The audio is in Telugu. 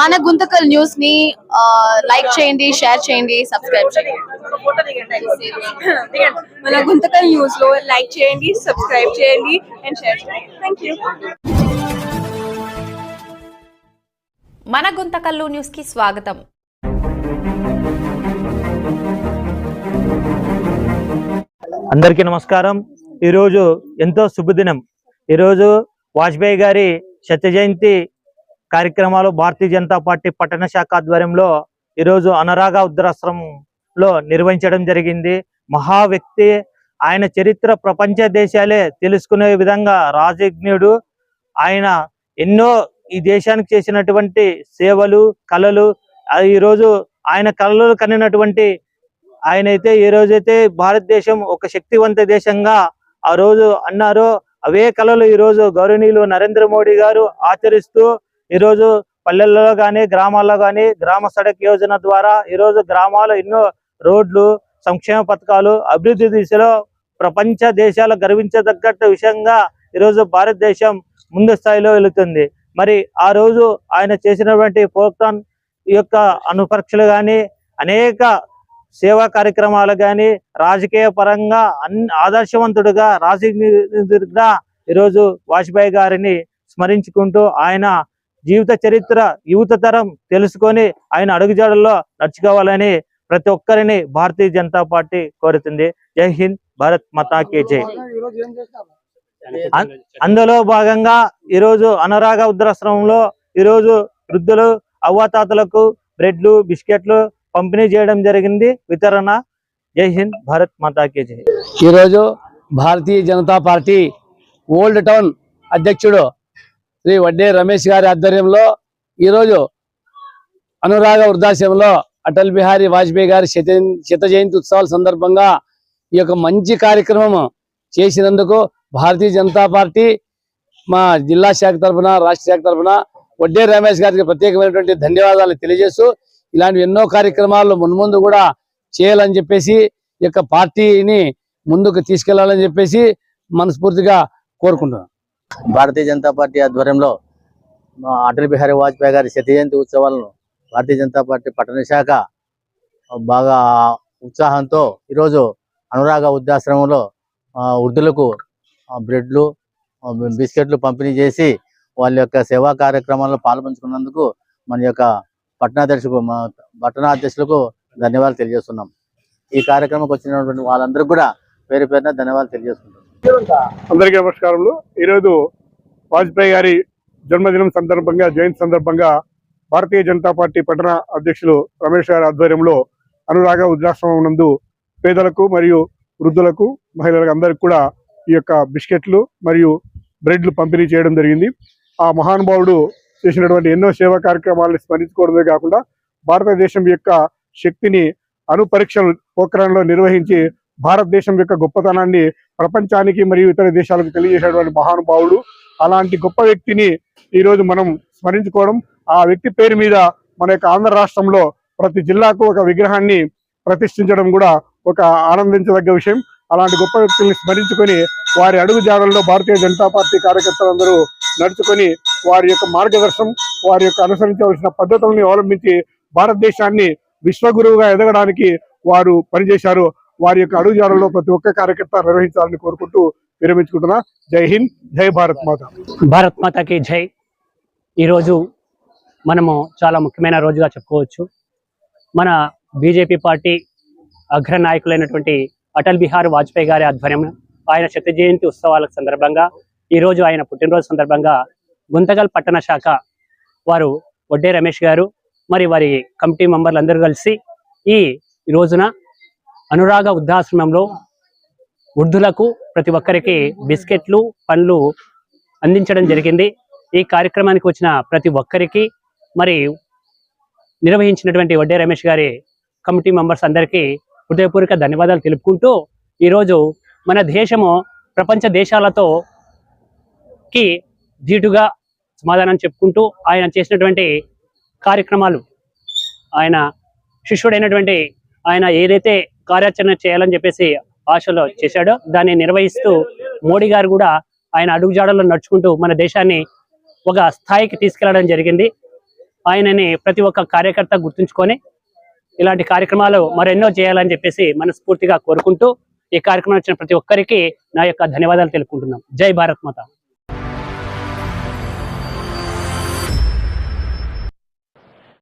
మన గుంతకల్ న్యూస్ని లైక్ చేయండి షేర్ చేయండి సబ్స్క్రైబ్ చేయండి. మన గుంతకల్ న్యూస్లో లైక్ చేయండి సబ్స్క్రైబ్ చేయండి అండ్ షేర్ చేయండి. థ్యాంక్ యూ మన గుంతకల్లు న్యూస్కి స్వాగతం. అందరికీ నమస్కారం. ఈరోజు ఎంతో శుభదినం. ఈరోజు వాజ్పేయి గారి శత జయంతి కార్యక్రమాలు భారతీయ జనతా పార్టీ పట్టణ శాఖ ఆధ్వర్యంలో ఈరోజు అనురాగ ఉద్రాశ్రమంలో నిర్వహించడం జరిగింది. మహా వ్యక్తి ఆయన చరిత్ర ప్రపంచ దేశాలే తెలుసుకునే విధంగా రాజజ్ఞుడు. ఆయన ఎన్నో ఈ దేశానికి చేసినటువంటి సేవలు కళలు ఈరోజు ఆయన కళలు కనినటువంటి ఆయన అయితే ఈ రోజైతే భారతదేశం ఒక శక్తివంత దేశంగా ఆ రోజు అన్నారో. అవే కళలు ఈ రోజు గౌరవనీయులు నరేంద్ర మోడీ గారు ఆచరిస్తూ ఈరోజు పల్లెల్లో కానీ గ్రామాల్లో కానీ గ్రామ సడక్ యోజన ద్వారా ఈరోజు గ్రామాలు ఎన్నో రోడ్లు సంక్షేమ పథకాలు అభివృద్ధి దిశలో ప్రపంచ దేశాలు గర్వించదగ్గట్టు విషయంగా ఈరోజు భారతదేశం ముందు స్థాయిలో వెళుతుంది. మరి ఆ రోజు ఆయన చేసినటువంటి పోక్టాన్ యొక్క అనుపరీక్షలు కానీ అనేక సేవా కార్యక్రమాలు కానీ రాజకీయ పరంగా అన్ ఆదర్శవంతుడుగా రాజకీయ ఈరోజు వాజ్పేయి గారిని స్మరించుకుంటూ ఆయన జీవిత చరిత్ర యువత తరం తెలుసుకొని ఆయన అడుగుజాడల్లో నడుచుకోవాలని ప్రతి ఒక్కరిని భారతీయ జనతా పార్టీ కోరుతుంది. జై హింద్ భారత్ మతా జై. అందులో భాగంగా ఈరోజు అనురాగ వృద్ధాశ్రమంలో ఈరోజు వృద్ధులు అవ్వాతాతలకు బ్రెడ్లు బిస్కెట్లు పంపిణీ చేయడం జరిగింది. వితరణ. జై హింద్ భారత్ మాతాకి జై. ఈరోజు Bharatiya Janata Party old town అధ్యక్షుడు శ్రీ వడ్డే రమేష్ గారి ఆధ్వర్యంలో ఈరోజు అనురాగ వృద్ధాశ్రమంలో అటల్ బిహారీ వాజ్పేయి గారి శత శత జయంతి ఉత్సవాల సందర్భంగా ఈ యొక్క మంచి కార్యక్రమం చేసినందుకు భారతీయ జనతా పార్టీ మా జిల్లా శాఖ తరఫున రాష్ట్ర శాఖ తరఫున వడ్డే రమేష్ గారికి ప్రత్యేకమైనటువంటి ధన్యవాదాలు తెలియజేస్తూ ఇలాంటి ఎన్నో కార్యక్రమాలు మున్ముందు కూడా చేయాలని చెప్పేసి ఈ యొక్క పార్టీని ముందుకు తీసుకెళ్ళాలని చెప్పేసి మనస్ఫూర్తిగా కోరుకుంటున్నాను. భారతీయ జనతా పార్టీ ఆధ్వర్యంలో అటల్ బిహారీ వాజ్పేయి గారి శత జయంతి ఉత్సవాలను భారతీయ జనతా పార్టీ పట్టణ శాఖ బాగా ఉత్సాహంతో ఈరోజు అనురాగ వృద్ధాశ్రమంలో వృద్ధులకు బ్రెడ్లు బిస్కెట్లు పంపిణీ చేసి వాళ్ళ యొక్క సేవా కార్యక్రమాల్లో పాల్పంచుకున్నందుకు మన యొక్క పట్టణాధ్యక్షులకు మా పట్టణాధ్యక్షులకు ధన్యవాదాలు తెలియజేస్తున్నాం. ఈ కార్యక్రమంకి వచ్చినటువంటి వాళ్ళందరికీ కూడా పేరు పేరున ధన్యవాదాలు తెలియజేస్తున్నాం. అందరికీ నమస్కారములు. ఈరోజు వాజ్పేయి గారి జన్మదినం సందర్భంగా జయంతి సందర్భంగా భారతీయ జనతా పార్టీ పట్టణ అధ్యక్షులు రమేష్ గారి ఆధ్వర్యంలో అనురాగ వృద్ధాశ్రమం నందు పేదలకు మరియు వృద్ధులకు మహిళలకు అందరికి కూడా ఈ యొక్క బిస్కెట్లు మరియు బ్రెడ్లు పంపిణీ చేయడం జరిగింది. ఆ మహానుభావుడు చేసినటువంటి ఎన్నో సేవా కార్యక్రమాలను స్మరించుకోవడమే కాకుండా భారతదేశం యొక్క శక్తిని అణు పరీక్షలు పోఖ్రాన్లో నిర్వహించి భారతదేశం యొక్క గొప్పతనాన్ని ప్రపంచానికి మరియు ఇతర దేశాలకు తెలియజేసేటువంటి మహానుభావుడు. అలాంటి గొప్ప వ్యక్తిని ఈరోజు మనం స్మరించుకోవడం ఆ వ్యక్తి పేరు మీద మన యొక్క ఆంధ్ర రాష్ట్రంలో ప్రతి జిల్లాకు ఒక విగ్రహాన్ని ప్రతిష్ఠించడం కూడా ఒక ఆనందించదగ్గ విషయం. అలాంటి గొప్ప వ్యక్తుల్ని స్మరించుకొని వారి అడుగు జాడల్లో భారతీయ జనతా పార్టీ కార్యకర్తలందరూ నడుచుకొని వారి యొక్క మార్గదర్శనం వారి యొక్క అనుసరించవలసిన పద్ధతులని అవలంబించి భారతదేశాన్ని విశ్వగురువుగా ఎదగడానికి వారు పనిచేశారు. వారి యొక్క అడుగుజాడల్లో ప్రతి ఒక్క కార్యకర్త నిర్వహించాలని కోరుకుంటూ విరమించుకుంటున్నా. జై హింద్ జై భారత్ మాత భారత్ మాతకి జై. ఈరోజు మనము చాలా ముఖ్యమైన రోజుగా చెప్పుకోవచ్చు. మన బీజేపీ పార్టీ అగ్ర నాయకులైనటువంటి అటల్ బిహారీ వాజ్పేయి గారి ఆధ్వర్యం ఆయన శత జయంతి ఉత్సవాల సందర్భంగా ఈరోజు ఆయన పుట్టినరోజు సందర్భంగా గుంతగల్ పట్టణ శాఖ వారు వడ్డే రమేష్ గారు మరి వారి కమిటీ మెంబర్లు అందరూ కలిసి ఈ రోజున అనురాగ వృద్ధాశ్రమంలో వృద్ధులకు ప్రతి ఒక్కరికి బిస్కెట్లు పండ్లు అందించడం జరిగింది. ఈ కార్యక్రమానికి వచ్చిన ప్రతి ఒక్కరికి మరి నిర్వహించినటువంటి వడ్డే రమేష్ గారి కమిటీ మెంబర్స్ అందరికీ హృదయపూర్వక ధన్యవాదాలు తెలుపుకుంటూ ఈరోజు మన దేశము ప్రపంచ దేశాలతో కి ధీటుగా సమాధానం చెప్పుకుంటూ ఆయన చేసినటువంటి కార్యక్రమాలు ఆయన శిష్యుడైనటువంటి ఆయన ఏదైతే కార్యాచరణ చేయాలని చెప్పేసి ఆశలో చేశాడు. దాన్ని నిర్వహిస్తూ మోడీ గారు కూడా ఆయన అడుగుజాడల్లో నడుచుకుంటూ మన దేశాన్ని ఒక స్థాయికి తీసుకెళ్ళడం జరిగింది. ఆయనని ప్రతి ఒక్క కార్యకర్త గుర్తుంచుకొని ఇలాంటి కార్యక్రమాలు మరెన్నో చేయాలని చెప్పేసి మనస్ఫూర్తిగా కోరుకుంటూ ఈ కార్యక్రమం వచ్చిన ప్రతి ఒక్కరికి నా యొక్క ధన్యవాదాలు తెలుపుకుంటున్నాం. జై భారత్ మాత.